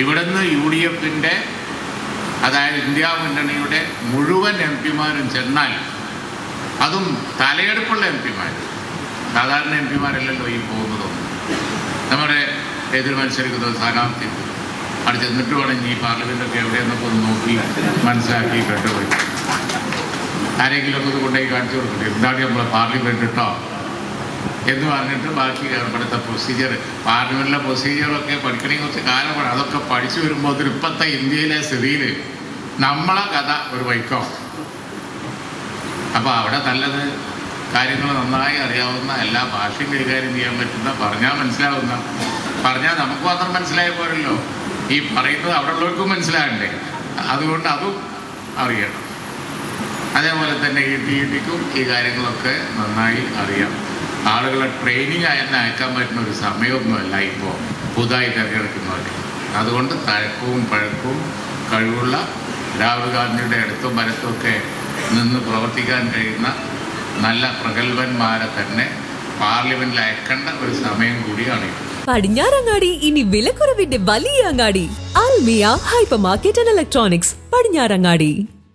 ഇവിടുന്ന് U D എഫിന്റെ അതായത് ഇന്ത്യ മുന്നണിയുടെ മുഴുവൻ എം പിമാരും ചെന്നാൽ അതും തലയെടുപ്പുള്ള എം പിമാർ സാധാരണ എം പിമാരല്ലല്ലോ ഈ പോകുന്നതൊന്നും നമ്മുടെ എതിർ മത്സരിക്കുന്ന സ്ഥാനാർത്ഥി അവിടെ ചെന്നിട്ട് വേണമെങ്കിൽ ഈ പാർലമെന്റൊക്കെ എവിടെയെന്നൊക്കെ ഒന്ന് നോക്കി മനസ്സിലാക്കി കണ്ടുപോയി ആരെങ്കിലുമൊക്കെ കൊണ്ടുപോയി കാണിച്ചു കൊടുക്കട്ടെ? എന്താണ് നമ്മളെ പാർലമെന്റ് കേട്ടോ എന്ന് പറഞ്ഞിട്ട് ബാക്കി ഇവിടുത്തെ പ്രൊസീജിയർ പാർലമെന്റിലെ പ്രൊസീജിയറൊക്കെ പഠിക്കണമെങ്കിൽ കുറച്ച് കാലമാണ്. അതൊക്കെ പഠിച്ചു വരുമ്പോൾ ഇപ്പോഴത്തെ ഇന്ത്യയിലെ സ്ഥിതിയിൽ നമ്മളെ കഥ ഒരു വൈക്കോ അപ്പോൾ അവിടെ നല്ലത് കാര്യങ്ങൾ നന്നായി അറിയാവുന്ന എല്ലാ ഭാഷയും കൈകാര്യം ചെയ്യാൻ പറ്റുന്ന പറഞ്ഞാൽ മനസ്സിലാവുന്ന പറഞ്ഞാൽ നമുക്ക് മാത്രം മനസ്സിലായ പോരല്ലോ. ഈ പറയുന്നത് അവിടെ ഉള്ളവർക്കും മനസ്സിലാകണ്ടേ. അതുകൊണ്ട് അതും അറിയണം. അതേപോലെ തന്നെ ഈ ടി ടിക്കും ഈ കാര്യങ്ങളൊക്കെ നന്നായി അറിയാം. ആളുകളെ ട്രെയിനിങ് ആയെന്ന് അയക്കാൻ പറ്റുന്ന ഒരു സമയമൊന്നുമല്ല ഇപ്പോൾ പുതുതായി തിരഞ്ഞെടുക്കുന്നവർ. അതുകൊണ്ട് തഴക്കവും പഴക്കവും കഴിവുള്ള രാഹുൽ ഗാന്ധിയുടെ അടുത്തും വരത്തുമൊക്കെ നിന്ന് പ്രവർത്തിക്കാൻ കഴിയുന്ന നല്ല പ്രഗത്ഭന്മാരെ തന്നെ പാർലമെന്റിൽ അയക്കേണ്ട ഒരു സമയം കൂടിയാണ് പടിഞ്ഞാറങ്ങാടി ഇനി വിലക്കുറവിന്റെ വലിയ അങ്ങാടി. Almiya hyper market and electronics Padinjarangadi.